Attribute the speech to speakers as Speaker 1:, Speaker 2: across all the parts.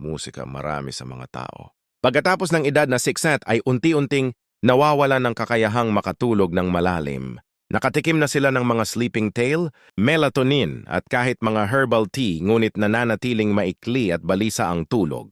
Speaker 1: musika marami sa mga tao. Pagkatapos ng edad na sikset ay unti-unting nawawala ng kakayahang makatulog ng malalim. Nakatikim na sila ng mga sleeping tail, melatonin at kahit mga herbal tea ngunit nananatiling maikli at balisa ang tulog.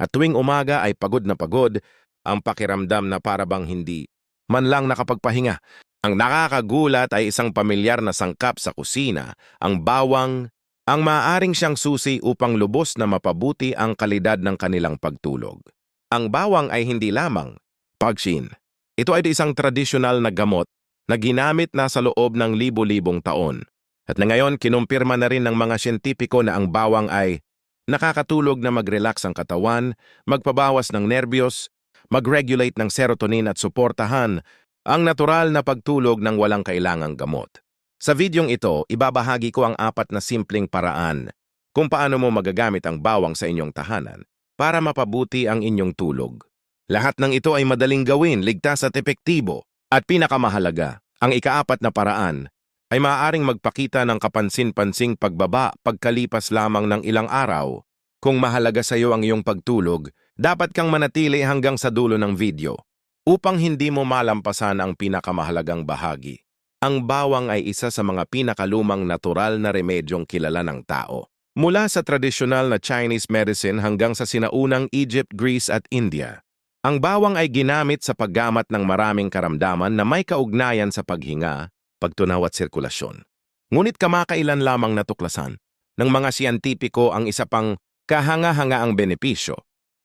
Speaker 1: At tuwing umaga ay pagod na pagod, ang pakiramdam na parabang hindi man lang nakapagpahinga. Ang nakakagulat ay isang pamilyar na sangkap sa kusina, ang bawang, ang maaaring siyang susi upang lubos na mapabuti ang kalidad ng kanilang pagtulog. Ang bawang ay hindi lamang pagshin. Ito ay isang tradisyonal na gamot na ginamit na sa loob ng libo-libong taon. At na ngayon, kinumpirma na rin ng mga siyentipiko na ang bawang ay nakakatulog na mag-relax ang katawan, magpabawas ng nervyos, mag-regulate ng serotonin at suportahan ang natural na pagtulog ng walang kailangang gamot. Sa videong ito, ibabahagi ko ang apat na simpleng paraan kung paano mo magagamit ang bawang sa inyong tahanan para mapabuti ang inyong tulog. Lahat ng ito ay madaling gawin, ligtas at epektibo. At pinakamahalaga, ang ikaapat na paraan ay maaaring magpakita ng kapansin-pansing pagbaba pagkalipas lamang ng ilang araw. Kung mahalaga sa iyo ang iyong pagtulog, dapat kang manatili hanggang sa dulo ng video upang hindi mo malampasan ang pinakamahalagang bahagi. Ang bawang ay isa sa mga pinakalumang natural na remedyong kilala ng tao. Mula sa tradisyonal na Chinese medicine hanggang sa sinaunang Egypt, Greece at India. Ang bawang ay ginamit sa paggamat ng maraming karamdaman na may kaugnayan sa paghinga, pagtunaw at sirkulasyon. Ngunit kamakailan lamang natuklasan ng mga siyentipiko ang isa pang kahanga-hangaang benepisyo.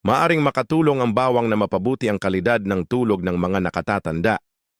Speaker 1: Maaring makatulong ang bawang na mapabuti ang kalidad ng tulog ng mga nakatatanda.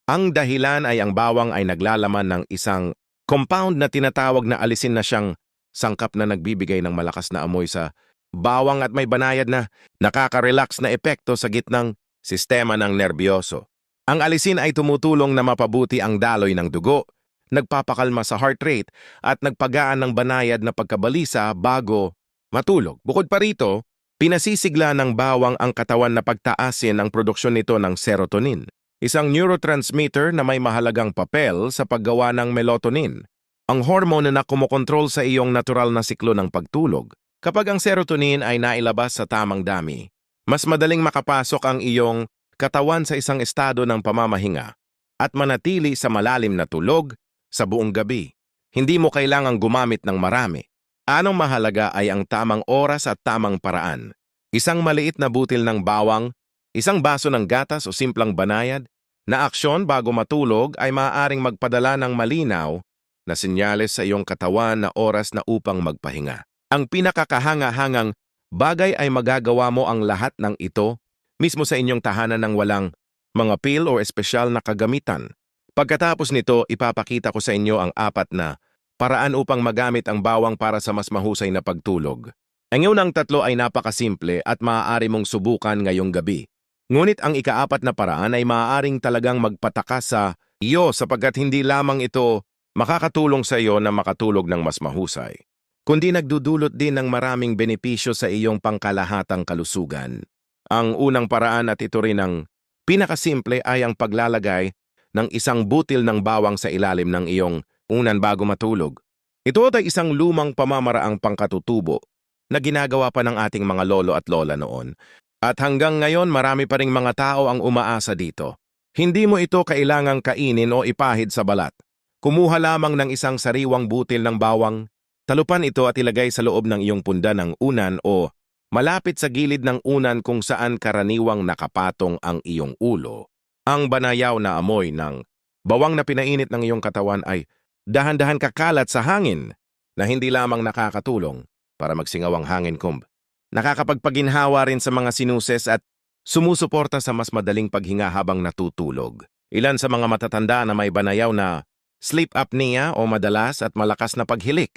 Speaker 1: Ang dahilan ay ang bawang ay naglalaman ng isang compound na tinatawag na alisin na siyang sangkap na nagbibigay ng malakas na amoy sa bawang at may banayad na nakaka-relax na epekto sa gitnang sistema ng nerbyoso. Ang alisin ay tumutulong na mapabuti ang daloy ng dugo, nagpapakalma sa heart rate at nagpagaan ng banayad na pagkabalisa bago matulog. Bukod pa rito, pinasisigla ng bawang ang katawan na pagtaasin ang produksyon nito ng serotonin, isang neurotransmitter na may mahalagang papel sa paggawa ng melatonin, ang hormone na kumokontrol sa iyong natural na siklo ng pagtulog. Kapag ang serotonin ay nailabas sa tamang dami, mas madaling makapasok ang iyong katawan sa isang estado ng pamamahinga at manatili sa malalim na tulog sa buong gabi. Hindi mo kailangang gumamit ng marami. Anong mahalaga ay ang tamang oras at tamang paraan. Isang maliit na butil ng bawang, isang baso ng gatas o simplang banayad, na aksyon bago matulog ay maaaring magpadala ng malinaw na senyales sa iyong katawan na oras na upang magpahinga. Ang pinakakahanga-hangang bagay ay magagawa mo ang lahat ng ito mismo sa inyong tahanan ng walang mga pill o espesyal na kagamitan. Pagkatapos nito, ipapakita ko sa inyo ang apat na paraan upang magamit ang bawang para sa mas mahusay na pagtulog. Ang unang tatlo ay napakasimple at maaari mong subukan ngayong gabi. Ngunit ang ikaapat na paraan ay maaaring talagang magpatakas sa iyo sapagkat hindi lamang ito makakatulong sa iyo na makatulog ng mas mahusay kundi nagdudulot din ng maraming benepisyo sa iyong pangkalahatang kalusugan. Ang unang paraan at ito rin ang pinakasimple ay ang paglalagay ng isang butil ng bawang sa ilalim ng iyong unan bago matulog. Ito ay isang lumang pamamaraang pangkatutubo na ginagawa pa ng ating mga lolo at lola noon. At hanggang ngayon marami pa ring mga tao ang umaasa dito. Hindi mo ito kailangang kainin o ipahid sa balat. Kumuha lamang ng isang sariwang butil ng bawang Talupan ito at ilagay sa loob ng iyong punda ng unan o malapit sa gilid ng unan kung saan karaniwang nakapatong ang iyong ulo. Ang banayaw na amoy ng bawang na pinainit ng iyong katawan ay dahan-dahan kakalat sa hangin na hindi lamang nakakatulong para magsingaw ang hangin kumb. Nakakapagpaginhawa rin sa mga sinuses at sumusuporta sa mas madaling paghinga habang natutulog. Ilan sa mga matatanda na may banayaw na sleep apnea o madalas at malakas na paghilik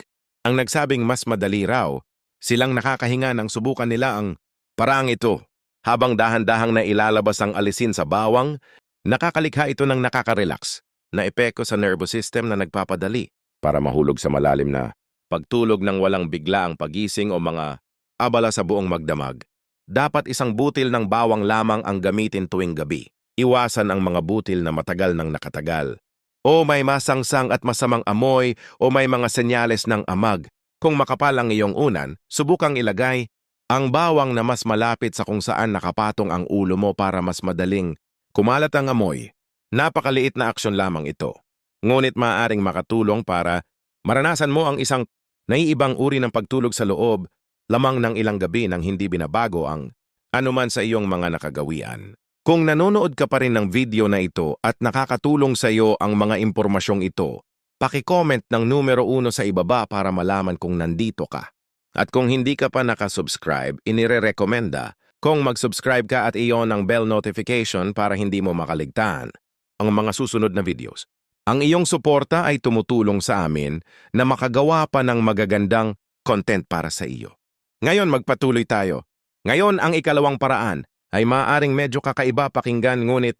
Speaker 1: ang nagsabing mas madali raw, silang nakakahinga nang subukan nila ang paraang ito. Habang dahan-dahang na ilalabas ang alisin sa bawang, nakakalikha ito ng nakaka-relax na epeko sa nervous system na nagpapadali para mahulog sa malalim na pagtulog ng walang bigla ang pagising o mga abala sa buong magdamag. Dapat isang butil ng bawang lamang ang gamitin tuwing gabi. Iwasan ang mga butil na matagal nang nakatagal o may masangsang at masamang amoy o may mga senyales ng amag. Kung makapal ang iyong unan, subukang ilagay Ang bawang na mas malapit sa kung saan nakapatong ang ulo mo para mas madaling kumalat ang amoy. Napakaliit na aksyon lamang ito. Ngunit maaaring makatulong para maranasan mo ang isang naiibang uri ng pagtulog sa loob lamang ng ilang gabi nang hindi binabago ang anuman sa iyong mga nakagawian. Kung nanonood ka pa rin ng video na ito at nakakatulong sa iyo ang mga impormasyong ito, paki-comment ng numero uno sa ibaba para malaman kung nandito ka. At kung hindi ka pa nakasubscribe, inire-recommenda kung mag-subscribe ka at iyon ang bell notification para hindi mo makaligtaan ang mga susunod na videos. Ang iyong suporta ay tumutulong sa amin na makagawa pa ng magagandang content para sa iyo. Ngayon magpatuloy tayo. Ngayon ang ikalawang paraan ay maaaring medyo kakaiba pakinggan ngunit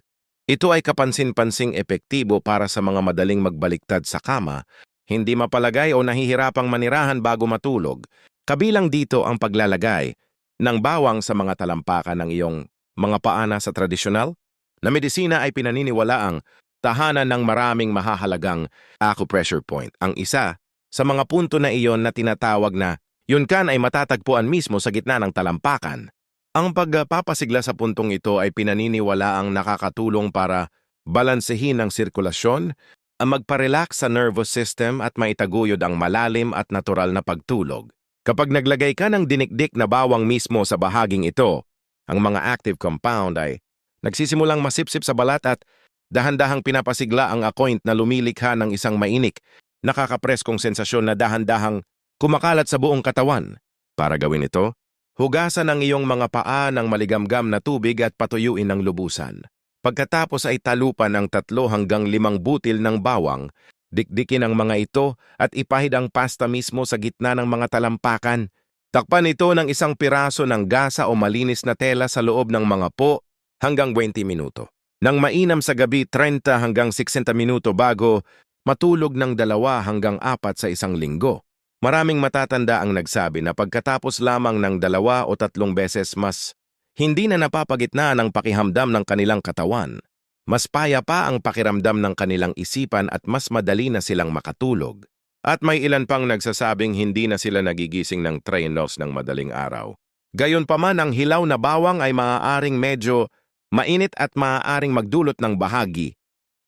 Speaker 1: ito ay kapansin-pansing epektibo para sa mga madaling magbaliktad sa kama, hindi mapalagay o nahihirapang manirahan bago matulog. Kabilang dito ang paglalagay ng bawang sa mga talampakan ng iyong mga paana sa tradisyonal na medisina ay pinaniniwala ang tahanan ng maraming mahahalagang acupressure point. Ang isa sa mga punto na iyon na tinatawag na yun kan ay matatagpuan mismo sa gitna ng talampakan. Ang pagpapasigla sa puntong ito ay pinaniniwala ang nakakatulong para balansehin ang sirkulasyon, ang magparelax sa nervous system at maitaguyod ang malalim at natural na pagtulog. Kapag naglagay ka ng dinikdik na bawang mismo sa bahaging ito, ang mga active compound ay nagsisimulang masipsip sa balat at dahan-dahang pinapasigla ang akoint na lumilikha ng isang mainik, nakakapreskong sensasyon na dahan-dahang kumakalat sa buong katawan. Para gawin ito, hugasan ang iyong mga paa ng maligamgam na tubig at patuyuin ng lubusan. Pagkatapos ay talupan ang tatlo hanggang limang butil ng bawang, dikdikin ang mga ito at ipahid ang pasta mismo sa gitna ng mga talampakan. Takpan ito ng isang piraso ng gasa o malinis na tela sa loob ng mga po hanggang 20 minuto. Nang mainam sa gabi 30 hanggang 60 minuto bago matulog ng dalawa hanggang apat sa isang linggo. Maraming matatanda ang nagsabi na pagkatapos lamang ng dalawa o tatlong beses mas hindi na napapagitna ng pakihamdam ng kanilang katawan. Mas paya pa ang pakiramdam ng kanilang isipan at mas madali na silang makatulog. At may ilan pang nagsasabing hindi na sila nagigising ng train loss ng madaling araw. Gayon pa man ang hilaw na bawang ay maaaring medyo mainit at maaaring magdulot ng bahagi,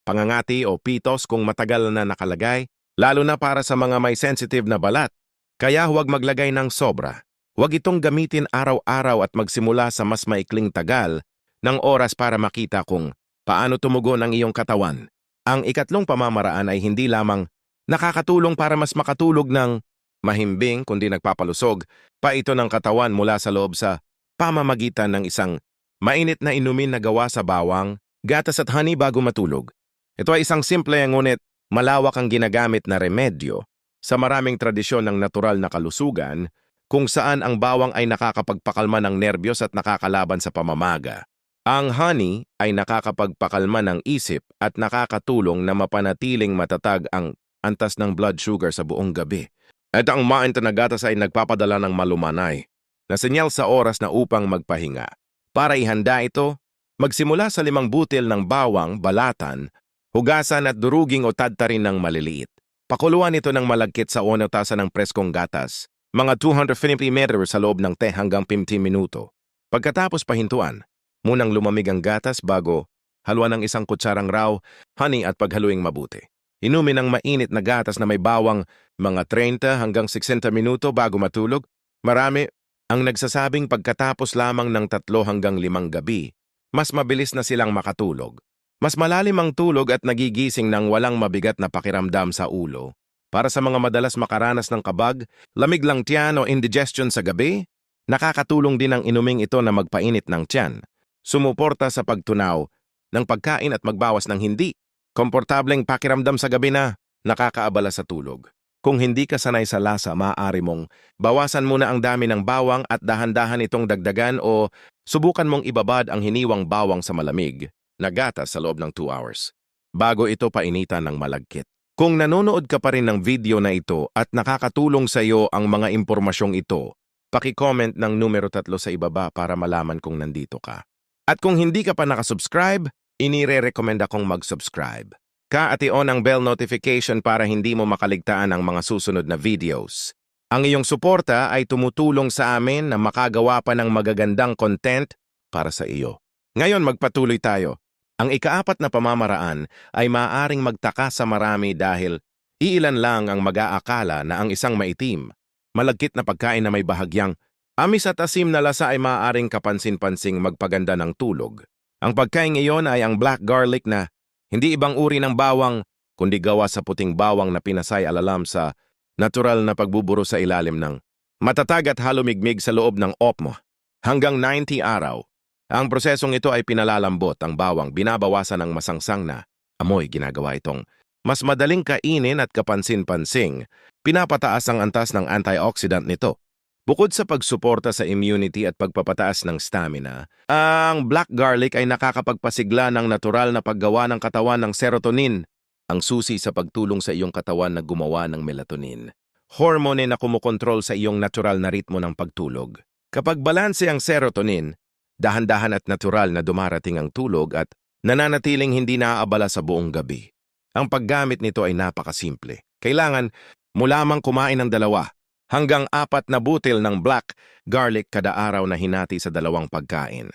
Speaker 1: pangangati o pitos kung matagal na nakalagay, lalo na para sa mga may sensitive na balat. Kaya huwag maglagay ng sobra. Huwag itong gamitin araw-araw at magsimula sa mas maikling tagal ng oras para makita kung paano tumugon ang iyong katawan. Ang ikatlong pamamaraan ay hindi lamang nakakatulong para mas makatulog ng mahimbing kundi nagpapalusog pa ito ng katawan mula sa loob sa pamamagitan ng isang mainit na inumin na gawa sa bawang, gatas at honey bago matulog. Ito ay isang simple ngunit malawak ang ginagamit na remedyo sa maraming tradisyon ng natural na kalusugan kung saan ang bawang ay nakakapagpakalma ng nerbiyos at nakakalaban sa pamamaga. Ang honey ay nakakapagpakalma ng isip at nakakatulong na mapanatiling matatag ang antas ng blood sugar sa buong gabi. At ang mainta na gatas ay nagpapadala ng malumanay na senyal sa oras na upang magpahinga. Para ihanda ito, magsimula sa limang butil ng bawang, balatan, hugasan at duruging o tadtarin ng maliliit. Pakuluan ito ng malagkit sa unaw tasa ng preskong gatas, mga 250 meters sa loob ng 10 hanggang 15 minuto. Pagkatapos pahintuan, munang lumamig ang gatas bago haluan ng isang kutsarang raw, honey at paghaluing mabuti. Inumin ang mainit na gatas na may bawang mga 30 hanggang 60 minuto bago matulog. Marami ang nagsasabing pagkatapos lamang ng tatlo hanggang limang gabi, mas mabilis na silang makatulog. Mas malalim ang tulog at nagigising ng walang mabigat na pakiramdam sa ulo. Para sa mga madalas makaranas ng kabag, lamig lang tiyan o indigestion sa gabi, nakakatulong din ang inuming ito na magpainit ng tiyan. Sumuporta sa pagtunaw ng pagkain at magbawas ng hindi. Komportableng pakiramdam sa gabi na nakakaabala sa tulog. Kung hindi ka sanay sa lasa, maaari mong bawasan muna ang dami ng bawang at dahan-dahan itong dagdagan o subukan mong ibabad ang hiniwang bawang sa malamig na gatas sa loob ng 2 hours bago ito painitan ng malagkit. Kung nanonood ka pa rin ng video na ito at nakakatulong sa iyo ang mga impormasyong ito, paki-comment ng numero tatlo sa ibaba para malaman kung nandito ka. At kung hindi ka pa nakasubscribe, inire-recommend akong mag-subscribe. Ka at i-on ang bell notification para hindi mo makaligtaan ang mga susunod na videos. Ang iyong suporta ay tumutulong sa amin na makagawa pa ng magagandang content para sa iyo. Ngayon magpatuloy tayo. Ang ikaapat na pamamaraan ay maaaring magtaka sa marami dahil iilan lang ang mag-aakala na ang isang maitim, malagkit na pagkain na may bahagyang amis at asim na lasa ay maaaring kapansin-pansing magpaganda ng tulog. Ang pagkain iyon ay ang black garlic na hindi ibang uri ng bawang kundi gawa sa puting bawang na pinasay alalam sa natural na pagbuburo sa ilalim ng matatag at halumigmig sa loob ng opmo hanggang 90 araw. Ang prosesong ito ay pinalalambot ang bawang binabawasan ng masangsang na amoy ginagawa itong mas madaling kainin at kapansin-pansing, pinapataas ang antas ng antioxidant nito. Bukod sa pagsuporta sa immunity at pagpapataas ng stamina, ang black garlic ay nakakapagpasigla ng natural na paggawa ng katawan ng serotonin, ang susi sa pagtulong sa iyong katawan na gumawa ng melatonin. Hormone na kumukontrol sa iyong natural na ritmo ng pagtulog. Kapag balanse ang serotonin, dahan-dahan at natural na dumarating ang tulog at nananatiling hindi naaabala sa buong gabi. Ang paggamit nito ay napakasimple. Kailangan mo lamang kumain ng dalawa hanggang apat na butil ng black garlic kada araw na hinati sa dalawang pagkain.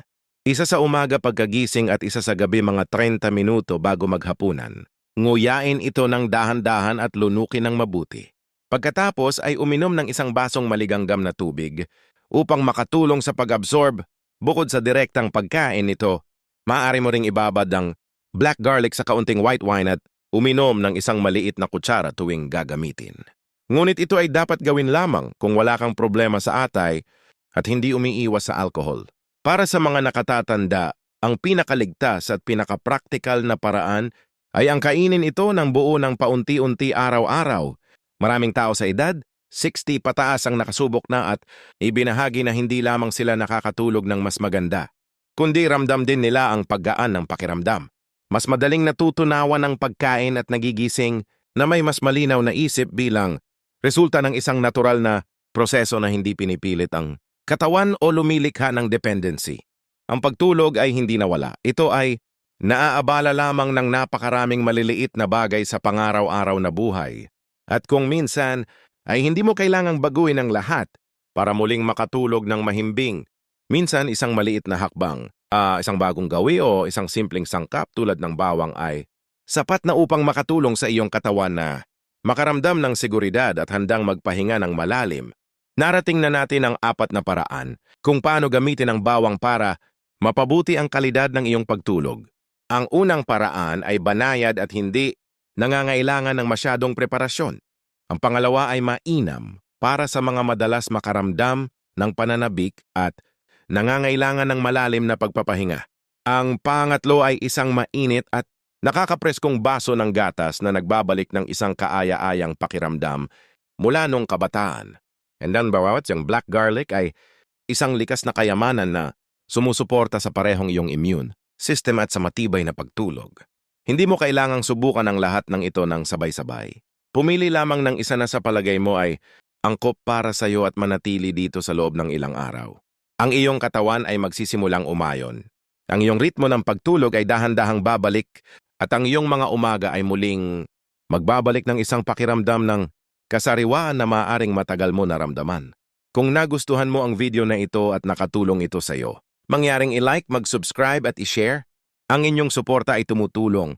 Speaker 1: Isa sa umaga pagkagising at isa sa gabi mga 30 minuto bago maghapunan. Nguyain ito ng dahan-dahan at lunukin ng mabuti. Pagkatapos ay uminom ng isang basong maliganggam na tubig upang makatulong sa pag-absorb bukod sa direktang pagkain nito. Maaari mo ring ibabad ang black garlic sa kaunting white wine at uminom ng isang maliit na kutsara tuwing gagamitin. Ngunit ito ay dapat gawin lamang kung wala kang problema sa atay at hindi umiiwas sa alkohol. Para sa mga nakatatanda, ang pinakaligtas at pinakapraktikal na paraan ay ang kainin ito ng buo ng paunti-unti araw-araw. Maraming tao sa edad, 60 pataas ang nakasubok na at ibinahagi na hindi lamang sila nakakatulog ng mas maganda, kundi ramdam din nila ang paggaan ng pakiramdam. Mas madaling natutunawan ang pagkain at nagigising na may mas malinaw na isip bilang resulta ng isang natural na proseso na hindi pinipilit ang katawan o lumilikha ng dependency. Ang pagtulog ay hindi nawala. Ito ay naaabala lamang ng napakaraming maliliit na bagay sa pangaraw-araw na buhay. At kung minsan ay hindi mo kailangang baguhin ang lahat para muling makatulog ng mahimbing, minsan isang maliit na hakbang ah, isang bagong gawi o isang simpleng sangkap tulad ng bawang ay sapat na upang makatulong sa iyong katawan na makaramdam ng seguridad at handang magpahinga ng malalim. Narating na natin ang apat na paraan kung paano gamitin ang bawang para mapabuti ang kalidad ng iyong pagtulog. Ang unang paraan ay banayad at hindi nangangailangan ng masyadong preparasyon. Ang pangalawa ay mainam para sa mga madalas makaramdam ng pananabik at nangangailangan ng malalim na pagpapahinga. Ang pangatlo ay isang mainit at nakakapreskong baso ng gatas na nagbabalik ng isang kaaya-ayang pakiramdam mula nung kabataan. And then bawat yung black garlic ay isang likas na kayamanan na sumusuporta sa parehong iyong immune system at sa matibay na pagtulog. Hindi mo kailangang subukan ang lahat ng ito ng sabay-sabay. Pumili lamang ng isa na sa palagay mo ay angkop para sa iyo at manatili dito sa loob ng ilang araw. Ang iyong katawan ay magsisimulang umayon. Ang iyong ritmo ng pagtulog ay dahan-dahang babalik at ang iyong mga umaga ay muling magbabalik ng isang pakiramdam ng kasariwaan na maaring matagal mo naramdaman. Kung nagustuhan mo ang video na ito at nakatulong ito sa iyo, mangyaring i-like, mag-subscribe at i-share. Ang inyong suporta ay tumutulong